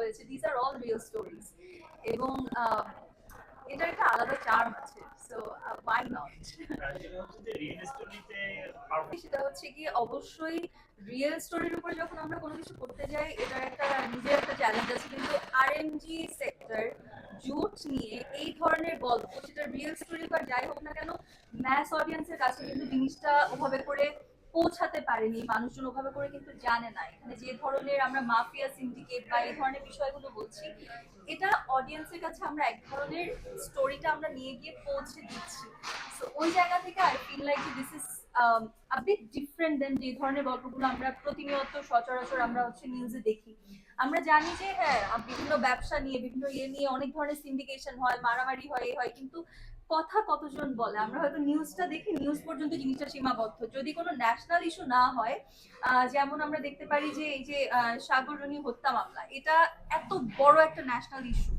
হয়েছে। This are all real stories এবং এটার একটা আলাদা চার্ম আছে। সো ওয়াই নট সেটা হচ্ছে কি অবশ্যই রিয়েল স্টোরির উপর যখন আমরা কোনো কিছু করতে যাই, এটা একটা নিজের একটা চ্যালেঞ্জ আছে। কিন্তু আর আরএমজি সেক্টর জুট নিয়ে এই ধরনের গল্প, সেটা রিয়েল স্টোরি বা যাই হোক না কেন ম্যাস অডিয়েন্সের কাছে কিন্তু জিনিসটা ওভাবে করে পৌঁছাতে পারেনি। মানুষজন ওভাবে করে কিন্তু জানে না। এখানে যে ধরনের আমরা মাফিয়া সিন্ডিকেট বা এই ধরনের বিষয়গুলো বলছি, এটা অডিয়েন্সের কাছে আমরা এক ধরনের স্টোরিটা আমরা নিয়ে গিয়ে পৌঁছে দিচ্ছি। সো ওই জায়গা থেকে I feel like this is a bit different than যে ধরনের গল্পগুলো আমরা প্রতিনিয়ত সচরাচর আমরা হচ্ছে নিউজে দেখি। আমরা জানি যে হ্যাঁ বিভিন্ন ব্যবসা নিয়ে, বিভিন্ন ইয়ে নিয়ে অনেক ধরনের সিন্ডিকেশন হয়, মারামারি হয় হয়, কিন্তু কথা কতজন বলে? আমরা হয়তো নিউজটা দেখি নিউজ পর্যন্ত জিনিসটা সীমাবদ্ধ। যদি কোনো ন্যাশনাল ইস্যু না হয় যেমন আমরা দেখতে পারি যে এই যে সাগররণী হত্যা মামলা, এটা এত বড় একটা national issue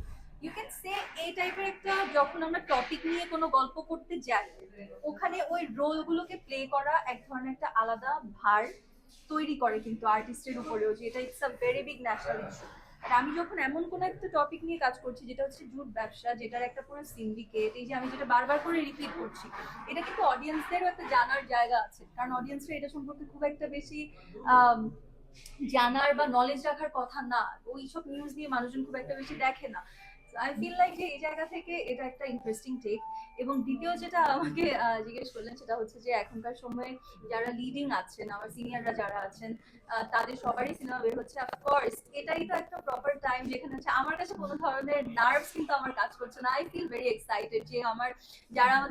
you can say এই টাইপের একটা যখন আমরা টপিক নিয়ে কোনো গল্প করতে যাই, ওখানে ওই রোলগুলোকে প্লে করা এক ধরনের একটা আলাদা ভার তৈরি করে কিন্তু আর্টিস্টের উপরেও যে এটা it's a very big national issue আমি যখন এমন কোনো একটা টপিক নিয়ে কাজ করছি, যেটা হচ্ছে জুট ব্যবসা, যেটার একটা পুরো সিন্ডিকেট এই যে আমি যেটা বারবার করে রিপিট করছি, এটা কিন্তু অডিয়েন্সদেরও একটা জানার জায়গা আছে। কারণ অডিয়েন্সরা এটা সম্পর্কে খুব একটা বেশি জানার বা নলেজ রাখার কথা না। ওইসব নিউজ নিয়ে মানুষজন খুব একটা বেশি দেখে না। আই ফিল লাইক যে এই জায়গা থেকে এটা একটা ইন্টারেস্টিং টেক এবং দ্বিতীয় যেটা আমাকে জিজ্ঞেস করলেন সেটা হচ্ছে যে এখনকার সময়ে যারা লিডিং আছেন, আমার সিনিয়ররা যারা আছেন তাদের সবারই সিনেমা বের হচ্ছে। অফকোর্স এটাই তো একটা প্রপার টাইম যেখানে হচ্ছে। আমার কাছে কোনো ধরনের নার্ভস কিন্তু আমার কাজ করছে না। আই ফিল ভেরি এক্সাইটেড যে আমার, যারা আমাদের